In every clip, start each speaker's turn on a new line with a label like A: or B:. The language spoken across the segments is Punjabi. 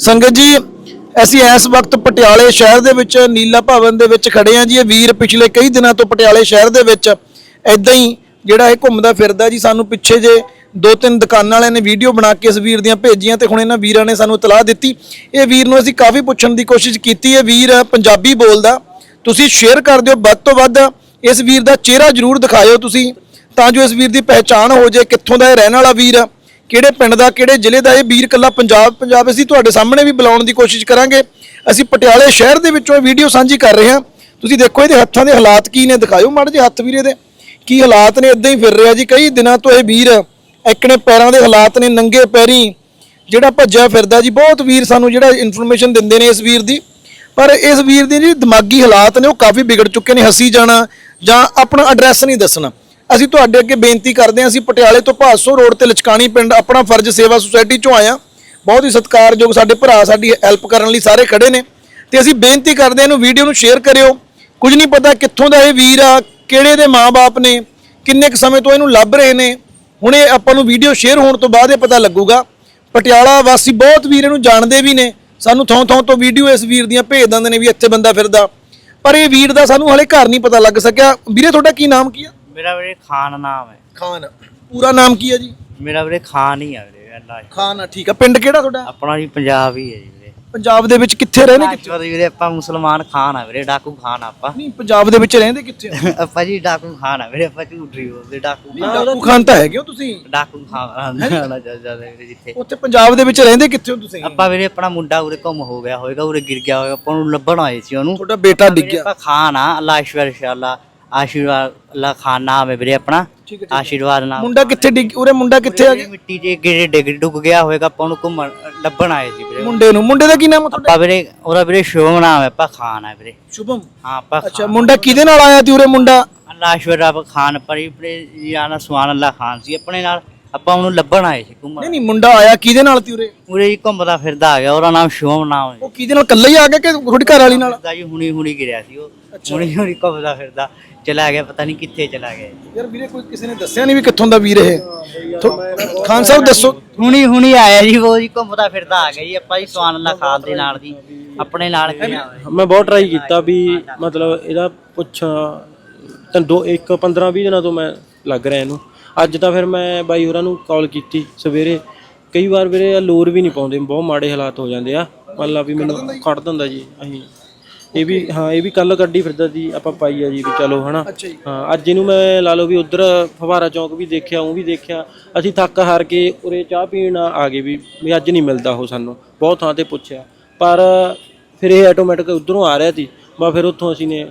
A: ਸੰਗਤ ਜੀ, ਅਸੀਂ ਇਸ ਵਕਤ ਪਟਿਆਲੇ ਸ਼ਹਿਰ ਦੇ ਵਿੱਚ ਨੀਲਾ ਭਵਨ ਦੇ ਵਿੱਚ ਖੜੇ ਹਾਂ ਜੀ। ਇਹ ਵੀਰ ਪਿਛਲੇ ਕਈ ਦਿਨਾਂ ਤੋਂ ਪਟਿਆਲੇ ਸ਼ਹਿਰ ਦੇ ਵਿੱਚ ਐਦਾਂ ਹੀ ਜਿਹੜਾ ਇਹ ਘੁੰਮਦਾ ਫਿਰਦਾ ਜੀ। ਸਾਨੂੰ ਪਿੱਛੇ ਜੇ ਦੋ ਤਿੰਨ ਦੁਕਾਨਾਂ ਵਾਲਿਆਂ ਨੇ ਵੀਡੀਓ ਬਣਾ ਕੇ ਇਸ ਵੀਰ ਦੀਆਂ ਭੇਜੀਆਂ ਤੇ ਹੁਣ ਇਹਨਾਂ ਵੀਰਾਂ ਨੇ ਸਾਨੂੰ ਇਤਲਾਹ ਦਿੱਤੀ। ਇਹ ਵੀਰ ਨੂੰ ਅਸੀਂ ਕਾਫੀ ਪੁੱਛਣ ਦੀ ਕੋਸ਼ਿਸ਼ ਕੀਤੀ। ਇਹ ਵੀਰ ਪੰਜਾਬੀ ਬੋਲਦਾ। ਤੁਸੀਂ ਸ਼ੇਅਰ ਕਰ ਦਿਓ। ਵੱਧ ਤੋਂ ਵੱਧ ਇਸ ਵੀਰ ਦਾ ਚਿਹਰਾ ਜ਼ਰੂਰ ਦਿਖਾਇਓ ਤੁਸੀਂ, ਤਾਂ ਜੋ ਇਸ ਵੀਰ ਦੀ ਪਹਿਚਾਣ ਹੋ ਜਾਏ ਕਿੱਥੋਂ ਦਾ ਇਹ ਰਹਿਣ ਵਾਲਾ ਵੀਰ। ਆ ਕਿਹੜੇ ਪਿੰਡ ਦਾ, ਕਿਹੜੇ ਜ਼ਿਲ੍ਹੇ ਦਾ ਇਹ ਵੀਰ ਕੱਲਾ ਪੰਜਾਬ ਪੰਜਾਬ ਅਸੀਂ ਤੁਹਾਡੇ ਸਾਹਮਣੇ ਵੀ ਬੁਲਾਉਣ ਦੀ ਕੋਸ਼ਿਸ਼ ਕਰਾਂਗੇ। ਅਸੀਂ ਪਟਿਆਲੇ ਸ਼ਹਿਰ ਦੇ ਵਿੱਚੋਂ ਵੀਡੀਓ ਸਾਂਝੀ ਕਰ ਰਹੇ ਹਾਂ। ਤੁਸੀਂ ਦੇਖੋ ਇਹਦੇ ਹੱਥਾਂ ਦੇ ਹਾਲਾਤ ਕੀ ਨੇ, ਦਿਖਾਇਓ ਮਾੜੇ ਜਿਹੇ ਹੱਥ ਵੀਰੇ ਦੇ। ਕੀ ਹਾਲਾਤ ਨੇ ਇਦਾਂ ਹੀ ਫਿਰ ਰਿਹਾ ਜੀ। ਕਈ ਦਿਨਾਂ ਤੋਂ ਇਹ ਵੀਰ ਇੱਕਣੇ ਪੈਰਾਂ ਦੇ ਹਾਲਾਤ ਨੇ, ਨੰਗੇ ਪੈਰੀ, ਜਿਹੜਾ ਭੱਜਿਆ ਫਿਰਦਾ ਜੀ। ਬਹੁਤ ਵੀਰ ਸਾਨੂੰ ਜਿਹੜਾ ਇਨਫੋਰਮੇਸ਼ਨ ਦਿੰਦੇ ਨੇ ਇਸ ਵੀਰ ਦੀ। ਪਰ ਇਸ ਵੀਰ ਦੀ ਜੀ ਦਿਮਾਗੀ ਹਾਲਾਤ ਨੇ, ਉਹ ਕਾਫੀ ਵਿਗੜ ਚੁੱਕੇ ਨੇ। ਹੱਸੀ ਜਾਣਾ ਜਾਂ ਆਪਣਾ ਐਡਰੈਸ ਨਹੀਂ ਦੱਸਣਾ। ਅਸੀਂ ਤੁਹਾਡੇ ਅੱਗੇ ਬੇਨਤੀ ਕਰਦੇ ਹਾਂ, ਅਸੀਂ ਪਟਿਆਲੇ ਤੋਂ ਭਾਸੋ ਰੋਡ ਤੇ ਲਚਕਾਣੀ ਪਿੰਡ ਆਪਣਾ ਫਰਜ਼ ਸੇਵਾ ਸੁਸਾਇਟੀ ਚੋਂ ਆਇਆ ਬਹੁਤ ਹੀ ਸਤਿਕਾਰਯੋਗ ਸਾਡੇ ਭਰਾ ਸਾਡੀ ਹੈਲਪ ਕਰਨ ਲਈ ਸਾਰੇ ਖੜੇ ਨੇ। ਤੇ ਅਸੀਂ ਬੇਨਤੀ ਕਰਦੇ ਹਾਂ, ਇਹਨੂੰ ਵੀਡੀਓ ਨੂੰ ਸ਼ੇਅਰ ਕਰਿਓ। ਕੁਝ ਨਹੀਂ ਪਤਾ ਕਿੱਥੋਂ ਦਾ ਇਹ ਵੀਰ ਆ, ਕਿਹੜੇ ਦੇ ਮਾਪੇ ਨੇ, ਕਿੰਨੇ ਕੁ ਸਮੇਂ ਤੋਂ ਇਹਨੂੰ ਲੱਭ ਰਹੇ ਨੇ। ਹੁਣ ਇਹ ਆਪਾਂ ਨੂੰ ਵੀਡੀਓ ਸ਼ੇਅਰ ਹੋਣ ਤੋਂ ਬਾਅਦ ਇਹ ਪਤਾ ਲੱਗੂਗਾ। ਪਟਿਆਲਾ ਵਾਸੀ ਬਹੁਤ ਵੀਰ ਇਹਨੂੰ ਜਾਣਦੇ ਵੀ ਨੇ। ਸਾਨੂੰ ਥਾਂ ਥਾਂ ਤੋਂ ਵੀਡੀਓ ਇਸ ਵੀਰ ਦੀਆਂ ਭੇਜ ਦਿੰਦੇ ਨੇ ਵੀ ਇੱਥੇ ਬੰਦਾ ਫਿਰਦਾ। ਪਰ ਇਹ ਵੀਰ ਦਾ ਸਾਨੂੰ ਹਲੇ ਘਰ ਨਹੀਂ ਪਤਾ ਲੱਗ ਸਕਿਆ। ਵੀਰੇ, ਤੁਹਾਡਾ ਕੀ ਨਾਮ ਕੀ ਆ?
B: ਮੇਰਾ ਵੀਰੇ ਖਾਨ ਨਾਮ ਹੈ।
A: ਖਾਨ। ਪੂਰਾ ਨਾਮ ਕੀ ਆ ਜੀ?
B: ਮੇਰਾ ਵੀਰੇ ਖਾਨ ਹੀ ਆ ਵੀਰੇ ਅੱਲਾ
A: ਖਾਨ ਆ ਠੀਕ ਆ। ਪਿੰਡ ਕਿਹੜਾ ਤੁਹਾਡਾ?
B: ਆਪਣਾ ਜੀ ਪੰਜਾਬ ਹੀ ਹੈ ਜੀ ਵੀਰੇ।
A: ਪੰਜਾਬ ਦੇ ਵਿੱਚ ਕਿੱਥੇ ਰਹਿੰਦੇ ਕਿੱਥੇ?
B: ਰਾਜਪੁਰ ਵੀਰੇ ਆਪਾਂ ਮੁਸਲਮਾਨ ਖਾਨ ਆ ਵੀਰੇ ਡਾਕੂ ਖਾਨ ਆਪਾਂ।
A: ਨਹੀਂ ਪੰਜਾਬ ਦੇ ਵਿੱਚ ਰਹਿੰਦੇ ਕਿੱਥੇ ਹੋ?
B: ਆਪਾਂ ਜੀ ਡਾਕੂ ਖਾਨ ਆ ਵੀਰੇ ਆਪਾਂ ਝੂਠ ਬੋਲਦੇ ਡਾਕੂ
A: ਨਹੀਂ ਡਾਕੂ ਖਾਨ ਤਾਂ ਹੈਗੇ ਹੋ ਤੁਸੀਂ।
B: ਡਾਕੂ ਖਾਨ ਨਾ ਜ਼ਿਆਦਾ ਵੀਰੇ ਜਿੱਥੇ।
A: ਉੱਥੇ ਪੰਜਾਬ ਦੇ ਵਿੱਚ ਰਹਿੰਦੇ ਕਿੱਥੇ ਹੋ ਤੁਸੀਂ?
B: ਆਪਾਂ ਵੀਰੇ ਆਪਣਾ ਮੁੰਡਾ ਉਰੇ ਗੁੰਮ ਹੋ ਗਿਆ ਹੋਵੇਗਾ ਉਰੇ ਗਿਰ ਗਿਆ ਹੋਵੇਗਾ ਆਪਾਂ ਨੂੰ ਲੱਭਣ ਆਏ ਸੀ ਉਹਨੂੰ।
A: ਤੁਹਾਡਾ ਬੇਟਾ ਡਿੱਗ
B: ਵੀਰੇ
A: ਗਿਆ।
B: ਆਪਾਂ ਖਾਨ ਆ ਅੱਲਾ ਈਸ਼ਵਰ ਇਨਸ਼ਾਅੱਲਾ ਆਸ਼ੀਰਵਾਦ ਅੱਲਾ ਖਾਨ ਨਾਮ ਹੈ ਵੀਰੇ ਆਪਣਾ।
A: ਠੀਕ ਹੈ, ਠੀਕ
B: ਆਸ਼ੀਰਵਾਦ ਨਾਮ।
A: ਮੁੰਡਾ ਕਿੱਥੇ ਡਿੱਗ ਉਰੇ ਮੁੰਡਾ ਕਿੱਥੇ ਆ
B: ਵੀਰੇ ਮਿੱਟੀ 'ਚ ਗਿਰੇ ਡਿੱਗ ਡੁੱਗ ਗਿਆ ਹੋਵੇਗਾ ਆਪਾਂ ਉਹਨੂੰ ਘੁੰਮਣ ਲੱਭਣ ਆਏ ਸੀ ਵੀਰੇ।
A: ਮੁੰਡੇ ਨੂੰ। ਮੁੰਡੇ ਦਾ ਕੀ ਨਾਮ ਆ ਤੁਹਾਡਾ?
B: ਆਪਾਂ ਵੀਰੇ ਉਹਦਾ ਵੀਰੇ ਸ਼ੁਭਮ ਨਾਮ ਹੈ ਆਪਾਂ ਖਾਨ ਹੈ ਵੀਰੇ।
A: ਸ਼ੁਭਮ?
B: ਹਾਂ ਆਪਾਂ
A: ਅੱਛਾ ਮੁੰਡਾ ਕਿਹਦੇ ਨਾਲ ਆਇਆ ਤੀ ਉਰੇ ਮੁੰਡਾ?
B: ਰੱਬ ਖਾਨ ਪਰੀ ਪਰੇ ਜਾਨਾ ਸੁਹਾਨ ਅੱਲਾਹ ਖਾਨ ਸੀ ਆਪਣੇ ਨਾਲ ਆਪਾਂ ਉਹਨੂੰ ਲੱਭਣ ਆਏ ਸੀ ਘੁੰਮਣ।
A: ਨਹੀਂ ਨਹੀਂ ਮੁੰਡਾ ਆਇਆ ਕਿਹਦੇ ਨਾਲ ਤੀ ਉਰੇ?
B: ਪੂਰੇ ਹੀ ਘੁੰਮਦਾ ਫਿਰਦਾ ਆ ਗਿਆ ਉਹਦਾ ਨਾਮ ਸ਼ੁਭਮ ਨਾਮ ਹੈ।
A: ਉਹ ਕਿਹਦੇ ਨਾਲ ਇਕੱਲਾ ਹੀ ਆ ਗਿਆ ਕਿ ਤੁਹਾਡੀ ਘਰ ਵਾਲੀ ਨਾਲ
B: ਜੀ ਹੁਣੀ ਹੁਣੀ ਗਿਰਿਆ ਸੀ ਉਹ। ਹੁਣੀ ਹੁਣੀ ਘੁੰਮਦਾ ਫਿਰਦਾ। ਚਲਾ ਗਿਆ ਪਤਾ ਨਹੀਂ ਕਿੱਥੇ ਚਲਾ ਗਿਆ।
A: ਯਾਰ ਵੀਰੇ ਕੋਈ ਕਿਸੇ ਨੇ ਦੱਸਿਆ ਨਹੀਂ ਵੀ ਕਿੱਥੋਂ ਦਾ ਵੀਰ ਇਹ? ਥੋ- ਖਾਨ ਸਾਹਿਬ ਦੱਸੋ।
B: ਹੁਣੀ ਹੁਣੀ ਆਇਆ ਜੀ ਉਹ ਜੀ ਘੁੰਮਦਾ ਫਿਰਦਾ ਆ ਗਿਆ ਜੀ ਆਪਾਂ ਜੀ ਸੁਹਾਨ ਅੱਲਾਹ ਖਾਨ ਦੇ ਨਾਲ ਦੀ ਆਪਣੇ ਨਾਲ ਗਿਆ ਹੋਇਆ
C: ਮੈਂ ਬਹੁਤ ਟਰਾਈ ਕੀਤਾ ਵੀ ਮਤਲਬ ਇਹਦਾ ਪੁੱਛਾਂ ਤਾਂ ਦੋ ਇੱਕ 15 20 ਦਿਨਾਂ ਤੋਂ ਮੈਂ ਲੱਗ ਰਿਹਾ ਇਹਨੂੰ। ਅੱਜ ਤਾਂ ਫਿਰ ਮੈਂ ਬਾਈ ਹੋਰਾਂ ਨੂੰ ਕਾਲ ਕੀਤੀ ਸਵੇਰੇ। ਕਈ ਵਾਰ ਵੀਰੇ ਇਹ ਲੋਰ ਵੀ ਨਹੀਂ ਪਾਉਂਦੇ ਬਹੁਤ ਮਾੜੇ ਹਾਲਾਤ ਹੋ ਜਾਂਦੇ ਆ। ਮੰਨ ਲਾ ਵੀ ਮੈਨੂੰ ਖੜ ਦਿੰਦਾ ਜੀ ਅਸੀਂ ਇਹ ਵੀ ਹਾਂ ਇਹ ਵੀ ਕੱਲ ਕੱਢੀ ਫਿਰਦਾ ਸੀ ਆਪਾਂ ਪਾਈ ਆ ਜੀ ਵੀ ਚਲੋ ਹਨਾ।
A: ਅੱਛਾ ਜੀ।
C: ਹਾਂ ਅੱਜ ਇਹਨੂੰ ਮੈਂ ਲਾ ਲਓ ਵੀ ਉਧਰ ਫਵਾਰਾ ਚੌਕ ਵੀ ਦੇਖਿਆ ਉਹ ਵੀ ਦੇਖਿਆ। ਅਸੀਂ ਥੱਕ ਹਾਰ ਕੇ ਉਰੇ ਚਾਹ ਪੀਣ ਆ ਗਏ ਵੀ ਵੀ ਅੱਜ ਨਹੀਂ ਮਿਲਦਾ ਉਹ ਸਾਨੂੰ। ਬਹੁਤ ਥਾਂ ਤੇ ਪੁੱਛਿਆ। ਪਰ ਫਿਰ ਇਹ ਆਟੋਮੈਟਿਕ ਉਧਰੋਂ ਆ ਰਿਹਾ ਸੀ। ਬਾ ਫਿਰ ਉੱਥੋਂ ਅਸੀਂ ਨੇ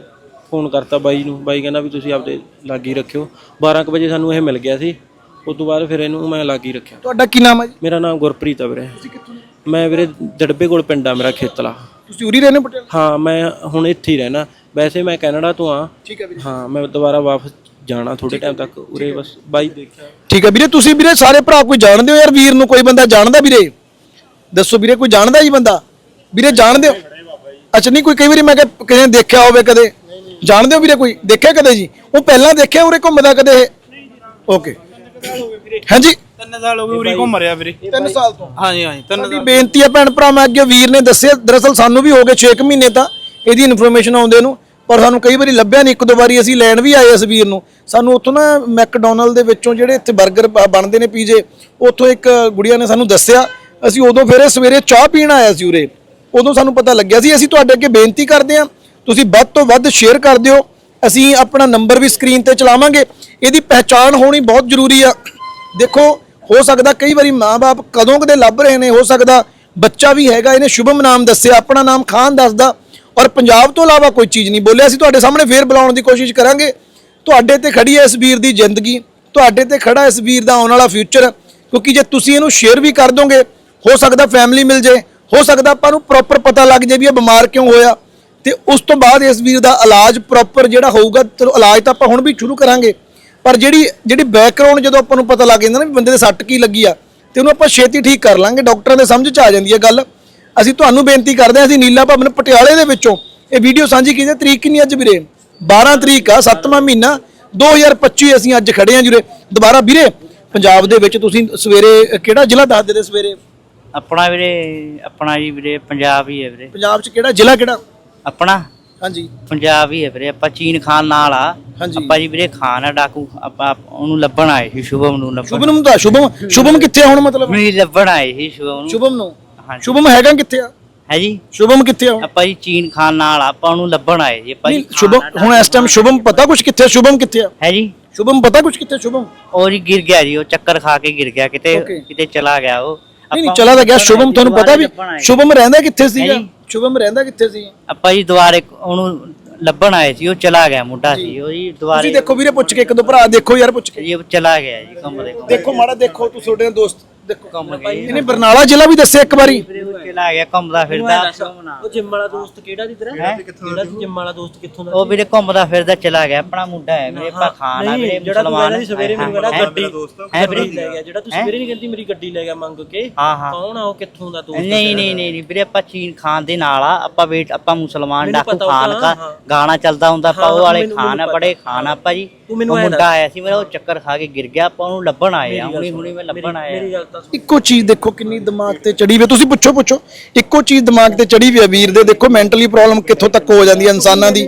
C: ਫੋਨ ਕਰਤਾ ਬਾਈ ਨੂੰ। ਬਾਈ ਕਹਿੰਦਾ ਵੀ ਤੁਸੀਂ ਆਪਦੇ ਲਾਗੀ ਰੱਖਿਓ। 12 ਕੁ ਵਜੇ ਸਾਨੂੰ ਇਹ ਮਿਲ ਗਿਆ ਸੀ। ਉਸ ਤੋਂ ਬਾਅਦ ਫਿਰ ਇਹਨੂੰ ਮੈਂ ਲਾਗੀ ਰੱਖਿਆ।
A: ਤੁਹਾਡਾ ਕੀ ਨਾਮ ਹੈ ਜੀ?
C: ਮੇਰਾ ਨਾਮ ਗੁਰਪ੍ਰੀਤ ਆ ਵੀਰੇ। ਮੈਂ ਵੀਰੇ ਦੜਬੇ ਕੋਲ ਪਿੰਡ ਆ ਮੇਰਾ ਖੇਤਲਾ।
A: ਤੁਸੀਂ ਉਰੀ ਰਹਿੰਦੇ ਹੋ ਪਟਿਆਲਾ?
C: ਹਾਂ ਮੈਂ ਹੁਣ ਇੱਥੇ ਹੀ ਰਹਿਣਾ। ਵੈਸੇ ਮੈਂ ਕੈਨੇਡਾ ਤੋਂ ਆ
A: ਠੀਕ ਹੈ ਵੀਰੇ।
C: ਹਾਂ ਮੈਂ ਦੁਬਾਰਾ ਵਾਪਸ ਜਾਣਾ ਥੋੜੇ ਟਾਈਮ ਤੱਕ ਉਰੇ ਬਸ ਬਾਈ ਦੇਖਿਆ।
A: ਠੀਕ ਹੈ ਵੀਰੇ ਤੁਸੀਂ ਵੀਰੇ ਸਾਰੇ ਭਰਾ ਕੋਈ ਜਾਣਦੇ ਹੋ ਯਾਰ ਵੀਰ ਨੂੰ? ਕੋਈ ਬੰਦਾ ਜਾਣਦਾ ਵੀਰੇ? ਦੱਸੋ ਵੀਰੇ ਕੋਈ ਜਾਣਦਾ ਜੀ ਬੰਦਾ? ਵੀਰੇ ਜਾਣਦੇ ਹੋ? ਅੱਛਾ ਨਹੀਂ ਕੋਈ ਕਈ ਵਾਰੀ ਮੈਂ ਕਿਹਾ ਕਿਸੇ ਨੇ ਦੇਖਿਆ ਹੋਵੇ ਕਦੇ। ਜਾਣਦੇ ਹੋ ਵੀਰੇ ਕੋਈ? ਦੇਖਿਆ ਕਦੇ ਜੀ? ਉਹ ਪਹਿਲਾਂ ਦੇਖਿਆ ਉਰੇ ਘੁੰਮਦਾ ਕਦੇ ਓਕੇ ਹਾਂਜੀ।
D: ਤਿੰਨ ਸਾਲ ਹੋ ਗਏ ਉਰੀ ਘੁੰਮ ਰਿਹਾ ਵੀਰੇ।
A: 3 ਸਾਲ ਤੋਂ?
D: ਹਾਂਜੀ ਹਾਂਜੀ ਤਿੰਨ
A: ਸਾਡੀ ਬੇਨਤੀ ਹੈ ਭੈਣ ਭਰਾ ਮੈਂ ਅੱਗੇ ਵੀਰ ਨੇ ਦੱਸਿਆ ਦਰਅਸਲ ਸਾਨੂੰ ਵੀ ਹੋ ਗਏ 6 ਮਹੀਨੇ ਤਾਂ ਇਹਦੀ ਇਨਫੋਰਮੇਸ਼ਨ ਆਉਂਦੇ ਨੂੰ ਪਰ ਸਾਨੂੰ ਕਈ ਵਾਰੀ ਲੱਭਿਆ ਨਹੀਂ ਇੱਕ ਦੋ ਵਾਰੀ ਅਸੀਂ ਲੈਣ ਵੀ ਆਏ ਇਸ ਵੀਰ ਨੂੰ। ਸਾਨੂੰ ਉੱਥੋਂ ਨਾ ਮੈਕਡੋਨਲਡ ਦੇ ਵਿੱਚੋਂ ਜਿਹੜੇ ਇੱਥੇ 버ਗਰ ਬਣਦੇ ਨੇ ਪੀਜੇ ਉੱਥੋਂ ਇੱਕ ਗੁੜੀਆ ਨੇ ਸਾਨੂੰ ਦੱਸਿਆ ਅਸੀਂ ਉਦੋਂ ਫਿਰ ਸਵੇਰੇ ਚਾਹ ਪੀਣ ਆਇਆ ਸੀ ਉਰੇ। ਉਦੋਂ ਸਾਨੂੰ ਪਤਾ ਲੱਗਿਆ ਸੀ ਅਸੀਂ ਤੁਹਾਡੇ ਅੱਗੇ ਬੇਨਤੀ ਕਰਦੇ ਹਾਂ ਤੁਸੀਂ ਵੱਧ ਤੋਂ ਵੱਧ ਸ਼ੇਅਰ ਕਰ ਦਿਓ। ਅਸੀਂ ਆਪਣਾ ਨੰਬਰ ਵੀ ਸਕਰੀਨ ਤੇ ਚਲਾਵਾਂਗੇ। ਇਹਦੀ ਪਹਿਚਾਣ ਹੋਣੀ ਬਹੁਤ ਜ਼ਰੂਰੀ ਆ। ਦੇਖੋ, ਹੋ ਸਕਦਾ ਕਈ ਵਾਰੀ ਮਾਪੇ ਕਦੋਂ ਕਦੇ ਲੱਭ ਰਹੇ ਨੇ, ਹੋ ਸਕਦਾ ਬੱਚਾ ਵੀ ਹੈਗਾ, ਇਹਨੇ ਸ਼ੁਭਮ ਨਾਮ ਦੱਸਿਆ, ਆਪਣਾ ਨਾਮ ਖਾਨ ਦੱਸਦਾ, ਔਰ ਪੰਜਾਬ ਤੋਂ ਇਲਾਵਾ ਕੋਈ ਚੀਜ਼ ਨਹੀਂ ਬੋਲਿਆ। ਅਸੀਂ ਤੁਹਾਡੇ ਸਾਹਮਣੇ ਫੇਰ ਬੁਲਾਉਣ ਦੀ ਕੋਸ਼ਿਸ਼ ਕਰਾਂਗੇ। ਤੁਹਾਡੇ ਤੇ ਖੜੀ ਹੈ ਇਸ ਵੀਰ ਦੀ ਜ਼ਿੰਦਗੀ, ਤੁਹਾਡੇ ਤੇ ਖੜਾ ਇਸ ਵੀਰ ਦਾ ਆਉਣ ਵਾਲਾ ਫਿਊਚਰ, ਕਿਉਂਕਿ ਜੇ ਤੁਸੀਂ ਇਹਨੂੰ ਸ਼ੇਅਰ ਵੀ ਕਰ ਦੋਗੇ, ਹੋ ਸਕਦਾ ਫੈਮਿਲੀ ਮਿਲ ਜੇ, ਹੋ ਸਕਦਾ ਆਪਾਂ ਨੂੰ ਪ੍ਰੋਪਰ ਪਤਾ ਲੱਗ ਜੇ ਵੀ ਇਹ ਬਿਮਾਰ ਕਿਉਂ ਹੋਇਆ। ਤੇ ਉਸ ਤੋਂ ਬਾਅਦ ਇਸ ਵੀਰ ਦਾ ਇਲਾਜ ਪ੍ਰੋਪਰ ਜਿਹੜਾ ਹੋਊਗਾ ਚਲੋ ਇਲਾਜ ਤਾਂ ਆਪਾਂ ਹੁਣ ਵੀ ਸ਼ੁਰੂ ਕਰਾਂਗੇ ਪਰ ਜਿਹੜੀ ਜਿਹੜੀ ਬੈਕਗ੍ਰਾਉਂਡ ਜਦੋਂ ਆਪਾਂ ਨੂੰ ਪਤਾ ਲੱਗ ਜਾਂਦਾ ਨਾ ਵੀ ਬੰਦੇ ਦੇ ਸੱਟ ਕੀ ਲੱਗੀ ਆ ਤੇ ਉਹਨੂੰ ਆਪਾਂ ਛੇਤੀ ਠੀਕ ਕਰ ਲਾਂਗੇ ਡਾਕਟਰਾਂ ਦੇ ਸਮਝ ਚ ਆ ਜਾਂਦੀ ਹੈ ਗੱਲ। ਅਸੀਂ ਤੁਹਾਨੂੰ ਬੇਨਤੀ ਕਰਦੇ ਹਾਂ ਅਸੀਂ ਨੀਲਾ ਭਵਨ ਪਟਿਆਲੇ ਦੇ ਵਿੱਚੋਂ ਇਹ ਵੀਡੀਓ ਸਾਂਝੀ ਕੀਤੀ। ਤਰੀਕ ਕਿੰਨੀ ਅੱਜ ਵੀਰੇ? 12 ਤਰੀਕ ਆ 7ਵਾਂ ਮਹੀਨਾ 2025 ਅਸੀਂ ਅੱਜ ਖੜੇ ਹਾਂ ਜੁਰੇ। ਦੁਬਾਰਾ ਵੀਰੇ ਪੰਜਾਬ ਦੇ ਵਿੱਚ ਤੁਸੀਂ ਸਵੇਰੇ ਕਿਹੜਾ ਜ਼ਿਲ੍ਹਾ ਦੱਸ ਦੇ ਸਵੇਰੇ?
B: ਆਪਣਾ ਵੀਰੇ ਆਪਣਾ ਜੀ ਵੀਰੇ ਪੰਜਾਬ ਹੀ ਹੈ ਵੀਰੇ।
A: ਪੰਜਾਬ 'ਚ ਕਿਹੜਾ ਜ਼ਿਲ੍ਹਾ ਕਿਹੜਾ?
B: ਆਪਣਾ?
A: ਹਾਂਜੀ।
B: ਪੰਜਾਬ ਹੀ ਹੈ ਵੀਰੇ ਆਪਾਂ ਚੀਨ ਖਾਨ ਨਾਲ ਆ।
A: ਹਾਂਜੀ।
B: ਆਪਾਂ ਜੀ ਵੀਰੇ ਖਾਨ ਆ ਡਾਕੂ ਆਪਾਂ ਉਹਨੂੰ ਲੱਭਣ ਆਏ ਸੀ ਸ਼ੁਭਮ ਨੂੰ ਲੱਭਣ।
A: ਸ਼ੁਭਮ ਨੂੰ ਤਾਂ ਸ਼ੁਭਮ ਸ਼ੁਭਮ ਕਿੱਥੇ ਆ ਹੁਣ ਮਤਲਬ?
B: ਨਹੀਂ ਲੱਭਣ ਆਏ ਸੀ ਸ਼ੁਭਮ ਨੂੰ।
A: ਸ਼ੁਭਮ ਨੂੰ?
B: ਹਾਂਜੀ।
A: ਸ਼ੁਭਮ ਹੈਗਾ ਕਿੱਥੇ ਆ?
B: ਹੈ ਜੀ।
A: ਸ਼ੁਭਮ ਕਿੱਥੇ ਆ ਹੁਣ?
B: ਆਪਾਂ ਜੀ ਚੀਨ ਖਾਨ ਨਾਲ ਆ, ਆਪਾਂ ਉਹਨੂੰ ਲੱਭਣ ਆਏ ਜੀ ਆਪਾਂ
A: ਨਹੀਂ ਸ਼ੁਭਮ ਹੁਣ ਇਸ ਟਾਈਮ ਸ਼ੁਭਮ ਪਤਾ ਕੁਝ ਕਿੱਥੇ ਆ? ਸ਼ੁਭਮ ਕਿੱਥੇ ਆ?
B: ਹੈ ਜੀ।
A: ਸ਼ੁਭਮ ਪਤਾ ਕੁਝ ਕਿੱਥੇ ਸ਼ੁਭਮ?
B: ਉਹ ਜੀ ਗਿਰ ਗਿਆ ਜੀ ਉਹ ਚੱਕਰ ਖਾ ਕੇ ਗਿਰ ਗਿਆ ਕਿਤੇ
A: Okay.
B: ਕਿਤੇ ਚਲਾ ਗਿਆ ਉਹ।
A: ਨਹੀਂ ਨਹੀਂ
B: ਆਪਾਂ
A: ਚਲਾ ਤਾਂ ਗਿਆ ਸ਼ੁਭਮ ਤੁਹਾਨੂੰ ਪਤਾ ਵੀ
B: ਲੱਭਣ ਆਏ।
A: ਸ਼ੁਭਮ ਰਹਿੰਦਾ ਕਿੱਥੇ ਸੀਗਾ
B: ਜੀ।
A: ਸ਼ੁਭਮ ਰਹਿੰਦਾ ਕਿੱਥੇ ਸੀ?
B: ਆਪਾਂ ਜੀ ਦੁਬਾਰੇ ਉਹਨੂੰ ਲੱਭਣ ਆਏ ਸੀ ਉਹ ਚਲਾ ਗਿਆ ਮੁੰਡਾ ਸੀ ਉਹ ਜੀ
A: ਤੁਸੀਂ
B: ਦੁਬਾਰੇ
A: ਦੇਖੋ ਵੀਰੇ ਪੁੱਛ ਕੇ ਇੱਕ ਦੋ ਭਰਾ ਦੇਖੋ ਯਾਰ ਪੁੱਛ ਕੇ।
B: ਜੀ ਉਹ ਚਲਾ ਗਿਆ ਜੀ ਕਮਰੇ ਕੋਲ
A: ਦੇਖੋ ਮਾੜਾ ਦੇਖੋ ਤੂੰ ਤੁਹਾਡੇ ਦੋਸਤ ਦੇਖੋ
B: ਕੰਮ ਗਏ
A: ਇਹਨੇ ਬਰਨਾਲਾ ਜ਼ਿਲ੍ਹਾ ਵੀ ਦੱਸਿਆ ਇੱਕ ਵਾਰੀ।
B: ਚਲਾ ਗਿਆ ਘੁੰਮਦਾ ਫਿਰਦਾ।
C: ਉਹ ਜਿੰਮ ਵਾਲਾ ਦੋਸਤ ਕਿਹੜਾ ਦੀ ਤੇਰਾ? ਜਿਹੜਾ ਸੀ ਜਿੰਮ ਵਾਲਾ ਦੋਸਤ ਕਿੱਥੋਂ ਦਾ
B: ਉਹ ਵੀਰੇ ਘੁੰਮਦਾ ਫਿਰਦਾ ਚਲਾ ਗਿਆ। ਆਪਣਾ ਮੁੰਡਾ ਹੈ ਵੀਰੇ ਆਪਾਂ ਖਾਨ ਆ ਵੀਰੇ
C: ਜਿਹੜਾ ਤੂੰ
B: ਮੁਸਲਮਾਨ।
C: ਕਹਿੰਦਾ ਸੀ ਸਵੇਰੇ ਮੈਨੂੰ ਕਹਿੰਦਾ
B: ਹੈਂ?
C: ਗੱਡੀ
B: ਹੈ
C: ਗੱਡੀ
B: ਵੀਰੇ
C: ਲੈ ਗਿਆ ਜਿਹੜਾ ਤੂੰ ਸਵੇਰੇ ਨਹੀਂ ਕਹਿੰਦੀ ਮੇਰੀ ਗੱਡੀ ਲੈ ਗਿਆ ਮੰਗ ਕੇ?
B: ਹਾਂ ਹਾਂ।
C: ਕੌਣ ਆ ਉਹ ਕਿੱਥੋਂ ਦਾ ਦੋਸਤ?
B: ਨਹੀਂ ਨਹੀਂ ਨਹੀਂ ਨਹੀਂ ਵੀਰੇ ਆਪਾਂ ਚੀਨ ਖਾਨ ਦੇ ਨਾਲ ਆ। ਆਪਾਂ ਵੇਟ ਆਪਾਂ ਮੁਸਲਮਾਨ
C: ਮੈਨੂੰ
B: ਡਾਕੂ
C: ਪਤਾ ਉਹ
B: ਖਾਨ
C: ਤਾਂ,
B: ਦਾ
C: ਹਾਂ।
B: ਗਾਣਾ ਚੱਲਦਾ ਹੁੰਦਾ ਆਪਾਂ ਉਹ ਵਾਲੇ ਖਾਨ ਆ ਬੜੇ ਖਾਨ ਆ ਆਪਾਂ ਜੀ।
C: ਤੂੰ
B: ਉਹ ਮੁੰਡਾ ਆਇਆ ਸੀ ਮੇਰਾ ਉਹ ਚੱਕਰ ਖਾ ਕੇ ਗਿਰ ਗਿਆ ਆਪਾਂ ਉਹਨੂੰ ਲੱਭਣ ਆਏ ਆ ਹੁਣੀ ਹੁਣੀ ਮੈਂ ਲੱਭਣ ਆਇਆ।
C: ਮੇਰੀ ਗੱਲ ਤਾਂ ਸੁਣ।
A: ਇੱਕੋ ਚੀਜ਼ ਦੇਖੋ ਕਿੰਨੀ ਦਿਮਾਗ ਤੇ ਚੜੀ ਵੀ। ਤੁਸੀਂ ਪੁੱਛੋ ਪੁੱਛੋ। ਇੱਕੋ ਚੀਜ਼ ਦਿਮਾਗ ਤੇ ਚੜੀ ਵੀ ਵੀਰ ਦੇ। ਦੇਖੋ ਮੈਂਟਲੀ ਪ੍ਰੋਬਲਮ ਕਿੱਥੋਂ ਤੱਕ ਹੋ ਜਾਂਦੀ ਹੈ ਇਨਸਾਨਾਂ ਦੀ।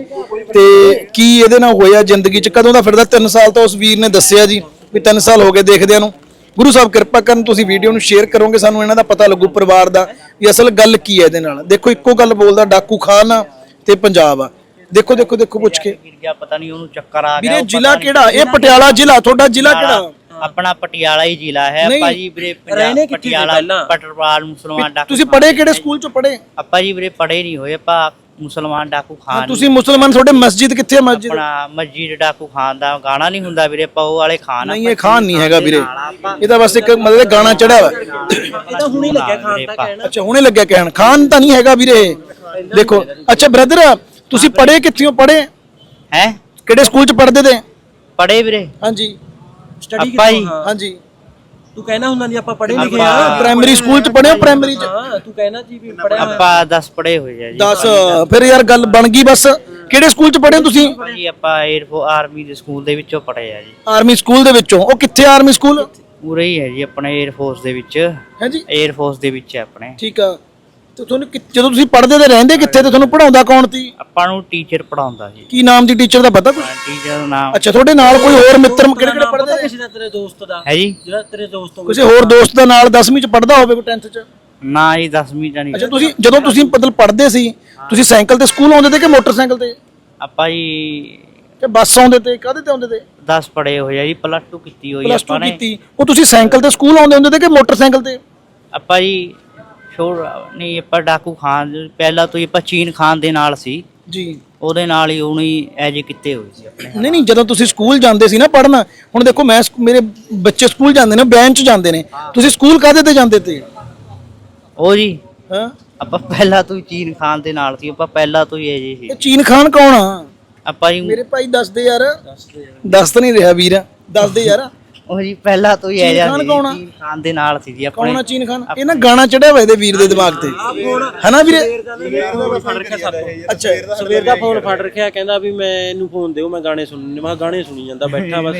A: ਤੇ ਕੀ ਇਹਦੇ ਨਾਲ ਹੋਇਆ ਜ਼ਿੰਦਗੀ 'ਚ? ਕਦੋਂ ਦਾ ਫਿਰਦਾ? 3 ਸਾਲ ਤਾਂ ਉਸ ਵੀਰ ਨੇ ਦੱਸਿਆ ਜੀ ਵੀ 3 ਸਾਲ ਹੋ ਗਏ ਦੇਖਦਿਆਂ ਨੂੰ। ਗੁਰੂ ਸਾਹਿਬ ਕਿਰਪਾ ਕਰਨ ਤੁਸੀਂ ਵੀਡੀਓ ਨੂੰ ਸ਼ੇਅਰ ਕਰੋਗੇ ਸਾਨੂੰ ਇਹਨਾਂ ਦਾ ਪਤਾ ਲੱਗੂ ਪਰਿਵਾਰ ਦਾ ਵੀ ਅਸਲ ਗੱਲ ਕੀ ਹੈ ਇਹਦੇ ਨਾਲ। ਦੇਖੋ ਇੱਕੋ ਗੱਲ ਬੋਲਦਾ ਡਾਕੂ ਖਾਨ ਆ ਤੇ ਪੰਜਾਬ ਆ। ਦੇਖੋ ਦੇਖੋ ਦੇਖੋ ਪੁੱਛ ਕੇ।
B: ਪਤਾ ਨਹੀਂ ਉਹਨੂੰ ਚੱਕਰ ਆ ਗਿਆ
A: ਵੀਰੇ ਜ਼ਿਲ੍ਹਾ ਕਿਹੜਾ? ਇਹ ਪਟਿਆਲਾ ਜ਼ਿਲ੍ਹਾ ਤੁਹਾਡਾ ਜ਼ਿਲ੍ਹਾ ਕਿਹੜਾ?
B: ਆਪਣਾ ਪਟਿਆਲਾ ਹੀ ਜ਼ਿਲ੍ਹਾ ਹੈ।
A: ਨਹੀਂ।
B: ਆਪਾਂ ਜੀ ਵੀਰੇ
C: ਰਹਿੰਦੇ
B: ਪੰਜਾਬ
C: ਕਿੱਥੇ ਸੀ
B: ਪਟਿਆਲਾ
C: ਪਹਿਲਾਂ?
B: ਪਟਰਵਾਲ ਮੁਸਲਮਾਨ ਡਾਕੂ
A: ਤੁਸੀਂ ਪੜ੍ਹੇ ਕਿਹੜੇ ਸਕੂਲ 'ਚ ਪੜ੍ਹੇ?
B: ਆਪਾਂ ਜੀ ਵੀਰੇ ਪੜੇ ਨਹੀਂ ਹੋਏ ਆਪਾਂ ਮੁਸਲਮਾਨ ਡਾਕੂ ਖਾਨ
A: ਤੁਸੀਂ ਮੁਸਲਮਾਨ ਤੁਹਾਡੇ ਮਸਜਿਦ ਕਿੱਥੇ ਹੈ ਮਸਜਿਦ?
B: ਆਪਣਾ ਮਸਜਿਦ ਡਾਕੂ ਖਾਨ ਦਾ ਗਾਣਾ ਨਹੀਂ ਹੁੰਦਾ ਵੀਰੇ ਆਪਾਂ ਉਹ ਵਾਲੇ ਖਾਨ
A: ਨਹੀਂ ਇਹ ਖਾਨ ਨਹੀਂ ਹੈਗਾ ਵੀਰੇ। ਇਹ ਤਾਂ ਬਸ ਇੱਕ ਮਤਲਬ ਗਾਣਾ ਚੜਿਆ ਵਾ
C: ਇਹ ਤਾਂ ਹੁਣੇ ਲੱਗਿਆ ਖਾਨ ਤਾਂ ਕਹਿਣਾ।
A: ਅੱਛਾ ਹੁਣੇ ਲੱਗਿਆ ਕਹਿਣ। ਖਾਨ ਤਾਂ ਨਹੀਂ ਹੈਗਾ ਵੀਰੇ। ਇਹ। ਦੇਖੋ ਅੱਛਾ ਬ੍ਰਦਰ ਤੁਸੀਂ ਪੜ੍ਹੇ ਕਿੱਥੋਂ ਪੜ੍ਹੇ?
B: ਹੈ?
A: ਕਿਹੜੇ ਸਕੂਲ 'ਚ ਪੜ੍ਹਦੇ ਤੇ?
B: ਪੜੇ ਵੀਰੇ।
A: ਹਾਂਜੀ।
C: ਸਟੱਡੀ
B: ਆਪਾਂ ਹਾਂ
A: ਹਾਂਜੀ।
C: ਤੂੰ ਕਹਿਣਾ ਹੁੰਦਾ ਨਹੀਂ ਆਪਾਂ ਪੜ੍ਹੇ ਲਿਖੇ ਆ।
A: ਪ੍ਰਾਇਮਰੀ ਸਕੂਲ ਚ ਪੜਿਓ ਪ੍ਰਾਇਮਰੀ ਚ।
C: ਤੂੰ ਕਹਿਣਾ ਜੀ ਵੀ ਪੜਿਆ
B: ਆਪਾਂ 10 ਪੜੇ ਹੋਏ ਆ ਜੀ
A: 10 ਫਿਰ ਯਾਰ ਗੱਲ ਬਣ ਗਈ ਬਸ। ਕਿਹੜੇ ਸਕੂਲ ਚ ਪੜ੍ਹੇ ਤੁਸੀਂ?
B: ਜੀ ਆਪਾਂ 에ਅਰਫੋਰ ਆਰਮੀ ਦੇ ਸਕੂਲ ਦੇ ਵਿੱਚੋਂ ਪੜੇ ਆ ਜੀ।
A: ਆਰਮੀ ਸਕੂਲ ਦੇ ਵਿੱਚੋਂ। ਉਹ ਕਿੱਥੇ ਆਰਮੀ ਸਕੂਲ
B: ਉਰੇ ਹੀ ਹੈ ਜੀ ਆਪਣੇ 에ਅਰਫੋਰਸ ਦੇ ਵਿੱਚ।
A: ਹੈ ਜੀ?
B: 에ਅਰਫੋਰਸ ਦੇ ਵਿੱਚ ਹੈ ਆਪਣੇ।
A: ਠੀਕ ਆ। ਤੇ ਤੁਹਾਨੂੰ ਕਿ- ਜਦੋਂ ਤੁਸੀਂ ਪੜ੍ਹਦੇ ਤੇ ਰਹਿੰਦੇ ਕਿੱਥੇ ਤੇ ਤੁਹਾਨੂੰ ਪੜਾਉਂਦਾ ਕੌਣ ਸੀ?
B: ਆਪਾਂ ਨੂੰ ਟੀਚਰ ਪੜਾਉਂਦਾ ਜੀ
A: ਕੀ ਨਾਮ ਦੀ ਟੀਚਰ ਦਾ ਪਤਾ ਕੁਛ?
B: ਟੀਚਰ ਦਾ ਨਾਮ।
A: ਅੱਛਾ ਤੁਹਾਡੇ ਨਾਲ ਕੋਈ ਹੋਰ ਮਿੱਤਰ ਕਿਹੜੇ ਕਿਹੜੇ ਪੜ੍ਹਦੇ?
C: ਕਿਸੇ ਦਾ ਤੇਰੇ ਦੋਸਤ ਦਾ?
B: ਹੈ ਜੀ।
C: ਜਿਹੜਾ ਤੇਰੇ ਦੋਸਤ ਤੋਂ
A: ਕਿਸੇ ਹੋਰ ਦੋਸਤ ਦਾ ਨਾਲ 10ਵੀਂ 'ਚ ਪੜ੍ਹਦਾ ਹੋਵੇ ਕੋਈ 10th 'ਚ?
B: ਨਾ ਜੀ 10ਵੀਂ ਦਾ ਨਹੀਂ।
A: ਅੱਛਾ ਤੁਸੀਂ ਜਦੋਂ ਤੁਸੀਂ ਮਤਲਬ ਪੜ੍ਹਦੇ ਸੀ ਤੁਸੀਂ ਸਾਈਕਲ ਤੇ ਸਕੂਲ ਆਉਂਦੇ ਤੇ ਕਿ ਮੋਟਰਸਾਈਕਲ ਤੇ?
B: ਆਪਾਂ ਜੀ
A: ਕਿ ਬੱਸ ਆਉਂਦੇ ਤੇ ਕਾਹਦੇ ਤੇ ਆਉਂਦੇ ਤੇ?
B: 10 ਪੜੇ ਹੋਏ ਆ ਜੀ ਪਲੱਸ 2 ਕੀਤੀ ਹੋਈ
A: ਪਲੱਸ 2
B: ਆਪਾਂ ਨੇ।
A: ਕੀਤੀ। ਉਹ ਤੁਸੀਂ ਸਾਈਕਲ ਤੇ ਸਕੂਲ ਆਉਂਦੇ ਹੁੰਦੇ ਤੇ ਕਿ ਮੋਟਰਸਾਈਕਲ ਤੇ?
B: ਆਪਾਂ ਜੀ ਛੋੜ ਨਹੀਂ ਆਪਾਂ ਡਾਕੂ ਖਾਨ ਪਹਿਲਾਂ ਤੋਂ ਹੀ ਆਪਾਂ ਚੀਨ ਖਾਨ ਦੇ ਨਾਲ ਸੀ।
A: ਜੀ।
B: ਉਹਦੇ ਨਾਲ ਹੀ ਉਹਨੂੰ ਹੀ ਐਜ ਕੀਤੇ ਹੋਏ ਸੀ ਆਪਣੇ
A: ਨਹੀਂ ਨਹੀਂ ਜਦੋਂ ਤੁਸੀਂ ਸਕੂਲ ਜਾਂਦੇ ਸੀ ਨਾ ਪੜ੍ਹਨ ਹੁਣ ਦੇਖੋ ਮੈਂ ਸਕੂ- ਮੇਰੇ ਬੱਚੇ ਸਕੂਲ ਜਾਂਦੇ ਨੇ ਬੈਂਚ ਜਾਂਦੇ ਨੇ। ਤੁਸੀਂ ਸਕੂਲ ਕਾਹਦੇ ਤੇ ਜਾਂਦੇ ਤੇ?
B: ਉਹ ਜੀ
A: ਹਾਂ?
B: ਆਪਾਂ ਪਹਿਲਾਂ ਤੋਂ ਹੀ ਚੀਨ ਖਾਨ ਦੇ ਨਾਲ ਸੀ ਆਪਾਂ ਪਹਿਲਾਂ ਤੋਂ ਹੀ ਐਜ
A: ਇਹ ਚੀਨ ਖਾਨ ਕੌਣ ਆ?
B: ਆਪਾਂ ਜੀ
A: ਮੇਰੇ ਭਾਈ ਦੱਸਦੇ ਯਾਰ। ਦੱਸ ਤਾਂ ਨਹੀਂ ਰਿਹਾ ਵੀਰ ਦੱਸਦੇ ਯਾਰ।
B: ਉਹ ਜੀ ਪਹਿਲਾਂ ਤੋਂ ਹੀ
A: ਚੀਨ ਖਾਨ ਕੌਣ ਆ?
B: ਚੀਨ ਖਾਨ ਦੇ ਨਾਲ ਸੀ ਜੀ
A: ਕੌਣ ਆ
B: ਆਪਣੇ
A: ਚੀਨ ਖਾਨ? ਇਹ ਨਾ ਗਾਣਾ ਚੜਿਆ ਹੋਇਆ ਇਹਦੇ ਵੀਰ ਦੇ ਦਿਮਾਗ ਤੇ। ਹੈਨਾ ਵੀਰੇ?
C: ਫੜ ਰੱਖਿਆ ਸਾਥੋਂ
A: ਅੱਛਾ।
C: ਸਵੇਰ ਦਾ ਫੋਨ ਫੜ ਰੱਖਿਆ ਕਹਿੰਦਾ ਵੀ ਮੈਂ ਇਹਨੂੰ ਫੋਨ ਦਿਓ ਮੈਂ ਗਾਣੇ ਸੁਣਨੇ ਮੈਂ ਗਾਣੇ ਸੁਣੀ ਜਾਂਦਾ ਬੈਠਾ ਬਸ।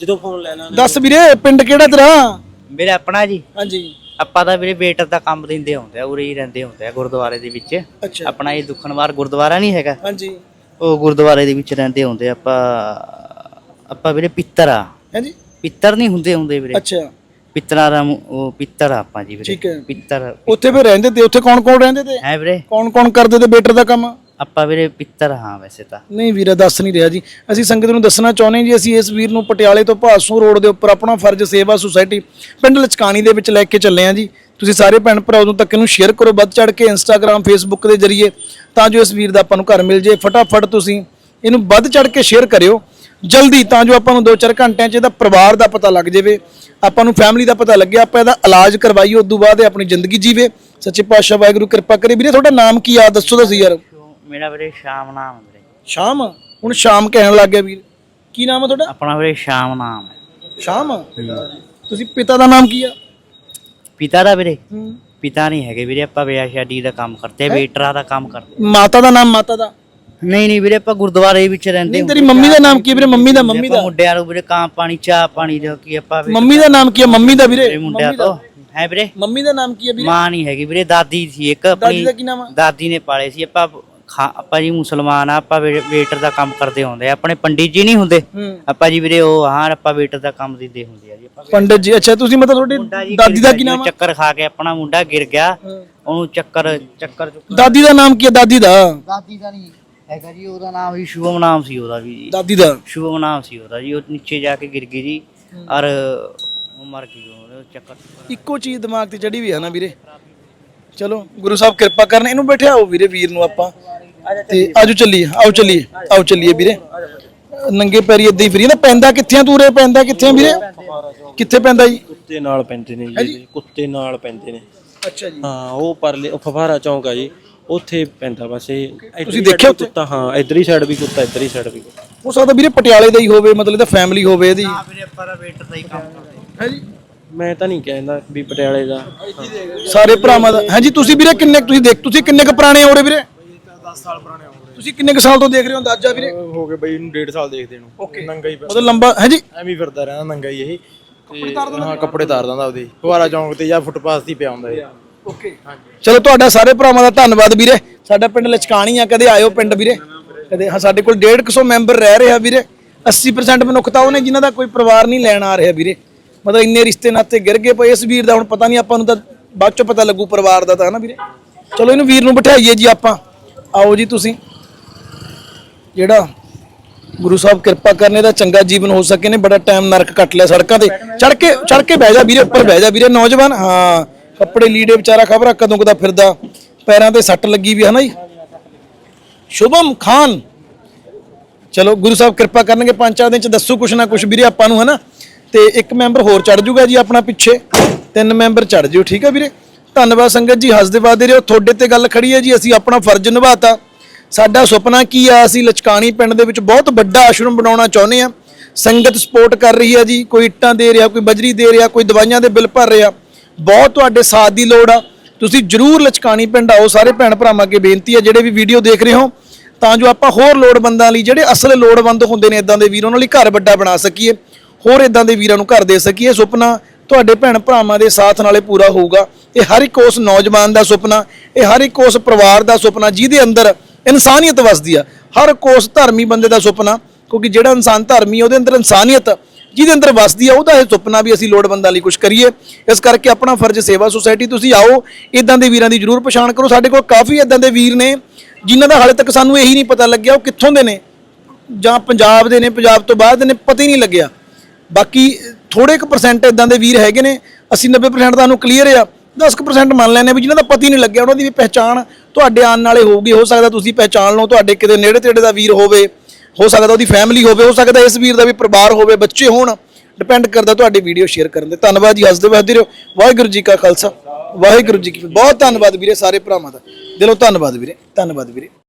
C: ਜਦੋਂ ਫੋਨ ਲੈ ਲਾਂ
A: ਦੱਸ ਵੀਰੇ ਪਿੰਡ ਕਿਹੜਾ ਤੇਰਾ?
B: ਮੇਰੇ ਆਪਣਾ ਜੀ।
A: ਹਾਂਜੀ।
B: ਆਪਾਂ ਤਾਂ ਵੀਰੇ ਵੇਟਰ ਦਾ ਕੰਮ ਦਿੰਦੇ ਹੁੰਦੇ ਆ ਉਰੇ ਹੀ ਰਹਿੰਦੇ ਹੁੰਦੇ ਆ ਗੁਰਦੁਆਰੇ ਦੇ ਵਿੱਚ।
A: ਅੱਛਾ।
B: ਆਪਣਾ ਇਹ ਦੁਖਨਵਾਰ ਗੁਰਦੁਆਰਾ ਨਹੀਂ ਹੈਗਾ?
A: ਹਾਂਜੀ।
B: ਉਹ ਗੁਰਦੁਆਰੇ ਦੇ ਵਿੱਚ ਰਹਿੰਦੇ ਹੁੰਦੇ ਆ ਆਪਾਂ ਆਪਾਂ ਵੀਰੇ ਪਿੱਤਰ ਆ।
A: ਹਾਂਜੀ।
B: ਪਿੱਤਰ ਨਹੀਂ ਹੁੰਦੇ ਹੁੰਦੇ ਵੀਰੇ।
A: ਅੱਛਾ।
B: ਪਿੱਤਰਾਂ ਦਾ ਮੁ- ਉਹ ਪਿੱਤਰ ਆ ਆਪਾਂ ਜੀ ਵੀਰੇ।
A: ਠੀਕ ਹੈ।
B: ਪਿੱਤਰ
A: ਉੱਥੇ ਫਿਰ ਰਹਿੰਦੇ ਤੇ ਉੱਥੇ ਕੌਣ ਕੌਣ ਰਹਿੰਦੇ ਤੇ?
B: ਹੈ ਵੀਰੇ?
A: ਕੌਣ ਕੌਣ ਕਰਦੇ ਤੇ ਬੇਟਰ ਦਾ ਕੰਮ?
B: ਆਪਾਂ ਵੀਰੇ ਪਿੱਤਰ ਹਾਂ ਵੈਸੇ ਤਾਂ।
A: ਨਹੀਂ ਵੀਰਾ ਦੱਸ ਨਹੀਂ ਰਿਹਾ ਜੀ। ਅਸੀਂ ਸੰਗਤ ਨੂੰ ਦੱਸਣਾ ਚਾਹੁੰਦੇ ਹਾਂ ਜੀ ਅਸੀਂ ਇਸ ਵੀਰ ਨੂੰ ਪਟਿਆਲੇ ਤੋਂ ਭਾਸੂ ਰੋਡ ਦੇ ਉੱਪਰ ਆਪਣਾ ਫਰਜ਼ ਸੇਵਾ ਸੁਸਾਇਟੀ ਪਿੰਡ ਲਚਕਾਣੀ ਦੇ ਵਿੱਚ ਲੈ ਕੇ ਚੱਲੇ ਹਾਂ ਜੀ। ਤੁਸੀਂ ਸਾਰੇ ਭੈਣ ਭਰਾ ਉਦੋਂ ਤੱਕ ਇਹਨੂੰ ਸ਼ੇਅਰ ਕਰੋ ਵੱਧ ਚੜ ਕੇ ਇੰਸਟਾਗ੍ਰam ਫੇਸਬੁੱਕ ਦੇ ਜ਼ਰੀਏ ਤਾਂ ਜੋ ਇਸ ਵੀਰ ਦਾ ਆਪਾਂ ਨੂੰ ਘਰ ਮਿਲ ਜੇ। ਫਟਾਫਟ ਤੁਸੀਂ ਇਹਨੂੰ ਵੱਧ ਚੜ ਕੇ ਸ਼ੇਅਰ ਕਰਿਓ। ਜਲਦੀ ਤਾਂ ਜੋ ਆਪਾਂ ਨੂੰ 2-4 ਘੰਟਿਆਂ 'ਚ ਇਹਦਾ ਪਰਿਵਾਰ ਦਾ ਪਤਾ ਲੱਗ ਜਾਵੇ ਆਪਾਂ ਨੂੰ ਫੈਮਿਲੀ ਦਾ ਪਤਾ ਲੱਗਿਆ ਆਪਾਂ ਇਹਦਾ ਇਲਾਜ ਕਰਵਾਈਏ ਉਸ ਤੋਂ ਬਾਅਦ ਇਹ ਆਪਣੀ ਜ਼ਿੰਦਗੀ ਜੀਵੇ। ਸੱਚੇ ਪਾਤਸ਼ਾਹ ਵਾਹਿਗੁਰੂ ਕਿਰਪਾ ਕਰੇ। ਵੀਰੇ ਤੁਹਾਡਾ ਨਾਮ ਕੀ ਆ? ਦੱਸੋ ਤਾਂ ਸਹੀ ਯਾਰ।
B: ਮੇਰਾ ਵੀਰੇ ਸ਼ਾਮ ਨਾਮ ਹੈ ਵੀਰੇ।
A: ਸ਼ਾਮ? ਹੁਣ ਸ਼ਾਮ ਕਹਿਣ ਲੱਗ ਗਿਆ ਵੀਰ। ਕੀ ਨਾਮ ਹੈ ਤੁਹਾਡਾ?
B: ਆਪਣਾ ਵੀਰੇ ਸ਼ਾਮ ਨਾਮ ਹੈ
A: ਸ਼ਾਮ? ਤੁਸੀਂ ਪਿਤਾ ਦਾ ਨਾਮ ਕੀ ਆ?
B: ਪਿਤਾ ਦਾ ਵੀਰੇ? ਪਿਤਾ ਨਹੀਂ ਹੈਗੇ ਵੀਰੇ ਆਪਾਂ ਵਿਆਹ ਸ਼ਾਦੀ ਦਾ ਕੰਮ ਕਰਦੇ ਆ ਵੇਟਰਾਂ ਦਾ ਕੰਮ ਕਰਦੇ
A: ਮਾਤਾ ਦਾ ਨਾਮ ਮਾਤਾ ਦਾ।
B: ਨਹੀਂ ਨਹੀਂ ਵੀਰੇ ਆਪਾਂ ਗੁਰਦੁਆਰੇ ਵਿੱਚ ਰਹਿੰਦੇ
A: ਨਹੀਂ ਤੇਰੀ ਮੰਮੀ ਦਾ ਨਾਮ ਕੀ ਹੈ ਵੀਰੇ? ਮੰਮੀ ਦਾ ਮੰਮੀ ਦਾ।
B: ਮੁੰਡਿਆਂ ਨੂੰ ਵੀਰੇ ਕਾਂ ਪਾਣੀ ਚਾਹ ਪਾਣੀ ਦਾ ਕੀ ਆਪਾਂ ਵੀ
A: ਮੰਮੀ ਦਾ ਨਾਮ ਕੀ ਹੈ? ਮੰਮੀ ਦਾ ਵੀਰੇ?
B: ਮੁੰਡਿਆਂ ਤੋਂ। ਹੈ ਵੀਰੇ?
A: ਮੰਮੀ ਦਾ ਨਾਮ ਕੀ ਹੈ ਵੀਰੇ?
B: ਮਾਂ ਨਹੀਂ ਹੈਗੀ ਵੀਰੇ ਦਾਦੀ ਸੀ ਇੱਕ
A: ਦਾਦੀ ਦਾ ਕੀ ਨਾਮ ਆ?
B: ਦਾਦੀ ਨੇ ਪਾਲੇ ਸੀ। ਆਪਾਂ ਖਾ- ਆਪਾਂ ਜੀ ਮੁਸਲਮਾਨ ਆ ਆਪਾਂ ਵੇ- ਵੇਟਰ ਦਾ ਕੰਮ ਕਰਦੇ ਹੁੰਦੇ ਆ। ਆਪਣੇ ਪੰਡਿਤ ਜੀ ਨਹੀਂ ਹੁੰਦੇ।
A: ਹੂੰ।
B: ਆਪਾਂ ਜੀ ਵੀਰੇ ਉਹ ਹਾਂ ਆਪਾਂ ਵੇਟਰ ਦਾ ਕੰਮ ਦਿੰਦੇ ਹੁੰਦੇ ਆ ਜੀ। ਆਪਾਂ
A: ਪੰਡਿਤ ਜੀ ਅੱਛਾ ਤੁਸੀਂ ਮਤਲਬ
B: ਮੁੰਡਾ
A: ਤੁਹਾਡੀ
B: ਜੀ
A: ਦਾਦੀ ਦਾ ਕੀ
B: ਜੀ,
A: ਨਾਮ ਆ?
B: ਚੱਕਰ ਖਾ ਕੇ ਆਪਣਾ ਮੁੰਡਾ ਗਿਰ ਗਿਆ ਉਹਨੂੰ ਚੱਕਰ ਚੱਕਰ ਚੁੱਕਰ-
A: ਦਾਦੀ ਦਾ ਨਾਮ ਕੀ ਹੈ? ਦਾਦੀ ਦਾ?
B: ਦਾਦੀ ਦਾ ਨਹੀਂ। ਹੈਗਾ ਜੀ ਉਹਦਾ ਨਾਮ ਵੀ ਸ਼ੁਭਮ ਨਾਮ ਸੀ ਉਹਦਾ ਵੀ ਜੀ।
A: ਦਾਦੀ ਦਾ?
B: ਸ਼ੁਭਮ ਨਾਮ ਸੀ ਉਹਦਾ ਜੀ ਉਹ ਨੀਚੇ ਜਾ ਕੇ ਗਿਰ ਗਈ ਜੀ ਔਰ ਉਹ ਮਰ ਗਈ ਉਹ ਚੱਕਰ
A: ਇੱਕੋ ਚੀਜ਼ ਦਿਮਾਗ ਤੇ ਚੜੀ ਵੀ ਹੈ ਨਾ ਵੀਰੇ। ਚਲੋ ਗੁਰੂ ਸਾਹਿਬ ਕਿਰਪਾ ਕਰਨ ਇਹਨੂੰ ਬਿਠਾਓ ਵੀਰੇ ਵੀਰ ਨੂੰ ਆਪਾਂ। ਤੇ ਆਜੋ ਚੱਲੀਏ ਆਓ ਚੱਲੀਏ ਆਓ ਚੱਲੀਏ ਵੀਰੇ। ਨੰਗੇ ਪੈਰੀ ਏਦਾਂ ਹੀ ਫਰੀ ਨਾ ਪੈਂਦਾ ਕਿੱਥੇ ਆ ਤੂਰੇ ਪੈਂਦਾ ਕਿੱਥੇ ਆ ਵੀਰੇ? ਕਿੱਥੇ ਪੈਂਦਾ ਜੀ?
C: ਕੁੱਤੇ ਨਾਲ ਪੈਂਦੇ ਨੇ ਜੀ ਕੁੱਤੇ ਨਾਲ ਪੈਂਦੇ ਨੇ।
A: ਅੱਛਾ ਜੀ।
C: ਹਾਂ ਉਹ ਪਰਲੇ ਫਫਾਰਾ ਚੌਂਕ ਆ ਜੀ। ਉੱਥੇ ਪੈਂਦਾ ਬਸ ਇਹ
A: ਤੁਸੀਂ ਦੇਖਿਆ ਉੱਥੇ?
C: ਕੁੱਤਾ ਹਾਂ ਇਧਰ ਹੀ ਸਾਈਡ ਵੀ ਕੁੱਤਾ ਇਧਰ ਹੀ ਸਾਈਡ ਵੀ ਕੁੱਤਾ।
A: ਹੋ ਸਕਦਾ ਵੀਰੇ ਪਟਿਆਲੇ ਦਾ ਹੀ ਹੋਵੇ ਮਤਲਬ ਇਹਦਾ ਫੈਮਿਲੀ ਹੋਵੇ ਇਹਦੀ।
B: ਵੀਰੇ ਆਪਾਂ ਦਾ ਵੇਟਰ ਦਾ ਹੀ ਕੰਮ ਕਰਦੇ
A: ਹੈ। ਜੀ?
C: ਮੈਂ ਤਾਂ ਨਹੀਂ ਕਹਿੰਦਾ ਵੀ ਪਟਿਆਲੇ ਦਾ।
A: ਸਾਰੇ ਭਰਾਵਾਂ ਦਾ ਹਾਂਜੀ ਤੁਸੀਂ ਵੀਰੇ ਕਿੰਨੇ ਕੁ ਤੁਸੀਂ ਦੇਖ ਤੁਸੀਂ ਕਿੰਨੇ ਕੁ ਪੁਰਾਣੇ ਹੋ ਰੇ ਵੀਰੇ? 10 ਸਾਲ ਪੁਰਾਣੇ ਹੋ ਤੁਸੀਂ ਕਿੰਨੇ ਕੁ ਸਾਲ ਤੋਂ ਦੇਖ ਰਹੇ ਹੋ ਅੰਦਾਜ਼ਾ ਵੀਰੇ?
D: ਹੋ ਗਏ ਬਈ ਇਹਨੂੰ 1.5 ਸਾਲ ਦੇਖਦੇ ਨੂੰ। ਓਕੇ। ਨੰਗਾ ਹੀ
A: ਮਤਲਬ ਲੰਬਾ ਹੈ ਜੀ?
D: ਐਵੇਂ ਹੀ ਫਿਰਦਾ ਰਹਿੰਦਾ ਨੰਗਾ ਹੀ ਇਹ। ਤੇ ਹਾਂ ਕੱਪੜੇ ਤਾਰ ਦਿੰਦਾ ਉਹਦੇ। ਫੁਆਰਾ ਚੌਂਕ ਤੇ ਜਾਂ ਫੁੱਟਪਾਥ ਤੇ ਹੀ ਪਿਆ ਹੁੰਦਾ ਇਹ।
A: ਓਕੇ ਚਲੋ ਤੁਹਾਡਾ ਸਾਰੇ ਭਰਾਵਾਂ ਦਾ ਧੰਨਵਾਦ ਵੀਰੇ। ਸਾਡਾ ਪਿੰਡ ਲਚਕਾਣੀ ਆ, ਕਦੇ ਆਇਓ ਪਿੰਡ ਵੀਰੇ। ਕਦੇ ਹਾਂ, ਸਾਡੇ ਕੋਲ 150 ਮੈਂਬਰ ਰਹਿ ਰਿਹਾ ਵੀਰੇ। 80% ਮਨੁੱਖਤਾ ਉਹਨੇ ਜਿਨ੍ਹਾਂ ਦਾ ਕੋਈ ਪਰਿਵਾਰ ਨਹੀਂ ਲੈਣ ਆ ਰਿਹਾ ਵੀਰੇ। ਮਤਲਬ ਇੰਨੇ ਰਿਸ਼ਤੇ ਨਾਤੇ ਗਿਰ ਗਏ ਪਏ ਇਸ ਵੀਰ ਦਾ, ਹੁਣ ਪਤਾ ਨਹੀਂ ਆਪਾਂ ਨੂੰ ਤਾਂ ਬਾਅਦ ਚੋਂ ਪਤਾ ਲੱਗੂ ਪਰਿਵਾਰ ਦਾ ਤਾਂ ਨਾ ਵੀਰੇ? ਚਲੋ ਇਹਨੂੰ ਵੀਰ ਨੂੰ ਬਿਠਾਈਏ ਜੀ ਆਪਾਂ। ਆਓ ਜੀ ਤੁਸੀਂ। ਜਿਹੜਾ ਗੁਰੂ ਸਾਹਿਬ ਕਿਰਪਾ ਕਰਨੇ ਦਾ ਚੰਗਾ ਜੀਵਨ ਹੋ ਸਕੇ ਨੇ, ਬੜਾ ਟਾਈਮ ਨਰਕ ਕੱਟ ਲਿਆ ਸੜਕਾਂ ਤੇ। ਚੜ ਕੇ ਚੜ ਕੇ ਬਹਿ ਜਾ ਵੀਰੇ, ਉੱਪਰ ਬਹਿ ਜਾ ਵੀਰੇ, ਨੌਜਵਾਨ। ਹਾਂ। ਕੱਪੜੇ ਲੀੜੇ ਵਿਚਾਰਾ ਖਬਰਾਂ ਕਦੋਂ ਕਦਾ ਫਿਰਦਾ, ਪੈਰਾਂ ਤੇ ਸੱਟ ਲੱਗੀ ਵੀ ਹੈ ਨਾ ਜੀ? ਸ਼ੁਭਮ ਖਾਨ। ਚਲੋ, ਗੁਰੂ ਸਾਹਿਬ ਕਿਰਪਾ ਕਰਨਗੇ, ਪੰਜ ਚਾਰ ਦਿਨ ਚ ਦੱਸੋ ਕੁਛ ਨਾ ਕੁਛ ਵੀਰੇ ਆਪਾਂ ਨੂੰ ਹੈ ਨਾ ਤੇ ਇੱਕ ਮੈਂਬਰ ਹੋਰ ਚੜ ਜੂਗਾ ਜੀ ਆਪਣਾ ਪਿੱਛੇ। ਤਿੰਨ ਮੈਂਬਰ ਚੜ ਜਿਓ, ਠੀਕ ਹੈ ਵੀਰੇ? ਧੰਨਵਾਦ ਸੰਗਤ ਜੀ, ਹੱਸਦੇ ਵਾਦੇ ਰਹੋ, ਤੁਹਾਡੇ ਤੇ ਗੱਲ ਖੜੀ ਹੈ ਜੀ, ਅਸੀਂ ਆਪਣਾ ਫਰਜ਼ ਨਿਭਾਤਾ। ਸਾਡਾ ਸੁਪਨਾ ਕੀ ਆ, ਅਸੀਂ ਲਚਕਾਣੀ ਪਿੰਡ ਦੇ ਵਿੱਚ ਬਹੁਤ ਵੱਡਾ ਆਸ਼ਰਮ ਬਣਾਉਣਾ ਚਾਹੁੰਦੇ ਆ। ਸੰਗਤ ਸਪੋਰਟ ਕਰ ਰਹੀ ਹੈ ਜੀ, ਕੋਈ ਇੱਟਾਂ ਦੇ ਰਿਹਾ, ਕੋਈ ਬਜਰੀ ਦੇ ਰਿਹਾ, ਕੋਈ ਦਵਾਈਆਂ ਦੇ ਬਿੱਲ ਭਰ ਰਿਹਾ। ਬਹੁਤ ਤੁਹਾਡੇ ਸਾਥ ਦੀ ਲੋੜ ਆ। ਤੁਸੀਂ ਜਰੂਰ ਲਚਕਾਣੀ ਪਿੰਡ ਆਓ। ਸਾਰੇ ਭੈਣ ਭਰਾਵਾਂ ਅੱਗੇ ਬੇਨਤੀ ਆ ਜਿਹੜੇ ਵੀ ਵੀਡੀਓ ਦੇਖ ਰਹੇ ਹੋ ਤਾਂ ਜੋ ਆਪਾਂ ਹੋਰ ਲੋੜਵੰਦਾਂ ਲਈ ਜਿਹੜੇ ਅਸਲ ਲੋੜਵੰਦ ਹੁੰਦੇ ਨੇ ਇਦਾਂ ਦੇ ਵੀਰ ਉਹਨਾਂ ਲਈ ਘਰ ਵੱਡਾ ਬਣਾ ਸਕੀਏ। ਹੋਰ ਇਦਾਂ ਦੇ ਵੀਰਾਂ ਨੂੰ ਘਰ ਦੇ ਸਕੀਏ। ਸੁਪਨਾ ਤੁਹਾਡੇ ਭੈਣ ਭਰਾਵਾਂ ਦੇ ਸਾਥ ਨਾਲੇ ਪੂਰਾ ਹੋਊਗਾ। ਇਹ ਹਰ ਇੱਕ ਉਸ ਨੌਜਵਾਨ ਦਾ ਸੁਪਨਾ ਇਹ ਹਰ ਇੱਕ ਉਸ ਪਰਿਵਾਰ ਦਾ ਸੁਪਨਾ ਜਿਹਦੇ ਅੰਦਰ ਇਨਸਾਨੀਅਤ ਵਸਦੀ ਆ। ਹਰ ਇੱਕ ਉਸ ਧਰਮੀ ਬੰਦੇ ਦਾ ਸੁਪਨਾ ਕਿਉਂਕਿ ਜਿਹੜਾ ਇਨਸਾਨ ਧਰਮੀ ਆ, ਉਹਦੇ ਅੰਦਰ ਇਨਸਾਨੀਅਤ ਜਿਹਦੇ ਅੰਦਰ ਵਸਦੀ ਆ, ਉਹਦਾ ਇਹ ਸੁਪਨਾ ਵੀ ਅਸੀਂ ਲੋੜਵੰਦਾਂ ਲਈ ਕੁਝ ਕਰੀਏ। ਇਸ ਕਰਕੇ ਆਪਣਾ ਫਰਜ਼ ਸੇਵਾ ਸੁਸਾਇਟੀ, ਤੁਸੀਂ ਆਓ ਇਦਾਂ ਦੇ ਵੀਰਾਂ ਦੀ ਜਰੂਰ ਪਛਾਣ ਕਰੋ। ਸਾਡੇ ਕੋਲ ਕਾਫੀ ਇਦਾਂ ਦੇ ਵੀਰ ਨੇ, ਜਿਨ੍ਹਾਂ ਦਾ ਹਾਲੇ ਤੱਕ ਸਾਨੂੰ ਇਹੀ ਨਹੀਂ ਪਤਾ ਲੱਗਿਆ ਉਹ ਕਿੱਥੋਂ ਦੇ ਨੇ। ਜਾਂ ਪੰਜਾਬ ਦੇ ਨੇ, ਪੰਜਾਬ ਤੋਂ ਬਾਹਰ ਦੇ ਨੇ, ਪਤਾ ਹੀ ਨਹੀਂ ਲੱਗਿਆ। ਬਾਕੀ ਥੋੜੇ ਕੁ ਪਰਸੈਂਟ ਇਦਾਂ ਦੇ ਵੀਰ ਹੈਗੇ ਨੇ 80 90% ਤੁਹਾਨੂੰ ਕਲੀਅਰ ਆ। 10% ਮੰਨ ਲੈਨੇ ਵੀ ਜਿਨ੍ਹਾਂ ਦਾ ਪਤੀ ਨਹੀਂ ਲੱਗਿਆ, ਉਹਨਾਂ ਦੀ ਵੀ ਪਹਿਚਾਣ ਤੁਹਾਡੇ ਆਉਣ ਨਾਲੇ ਹੋਊਗੀ, ਹੋ ਸਕਦਾ ਤੁਸੀਂ ਪਹਿਚਾਣ ਲਓ, ਤੁਹਾਡੇ ਕਿਤੇ ਨੇੜੇ ਤੇੜੇ ਦਾ ਵੀਰ ਹੋਵੇ। ਹੋ ਸਕਦਾ ਉਹਦੀ ਫੈਮਿਲੀ ਹੋਵੇ, ਹੋ ਸਕਦਾ ਇਸ ਵੀਰ ਦਾ ਵੀ ਪਰਿਵਾਰ ਹੋਵੇ, ਬੱਚੇ ਹੋਣ ਡਿਪੈਂਡ ਕਰਦਾ ਤੁਹਾਡੀ ਵੀਡੀਓ ਸ਼ੇਅਰ ਕਰਨ ਦੇ ਧੰਨਵਾਦ ਜੀ, ਹੱਸਦੇ ਵਸਦੇ ਰਹੋ। ਵਾਹਿਗੁਰੂ ਜੀ ਕਾ ਖਾਲਸਾ, ਵਾਹਿਗੁਰੂ ਜੀ ਕੀ ਬਹੁਤ ਧੰਨਵਾਦ ਵੀਰੇ ਸਾਰੇ ਭਰਾਵਾਂ ਦਾ। ਦਿਲੋਂ ਧੰਨਵਾਦ ਵੀਰੇ ਧੰਨਵਾਦ ਵੀਰੇ।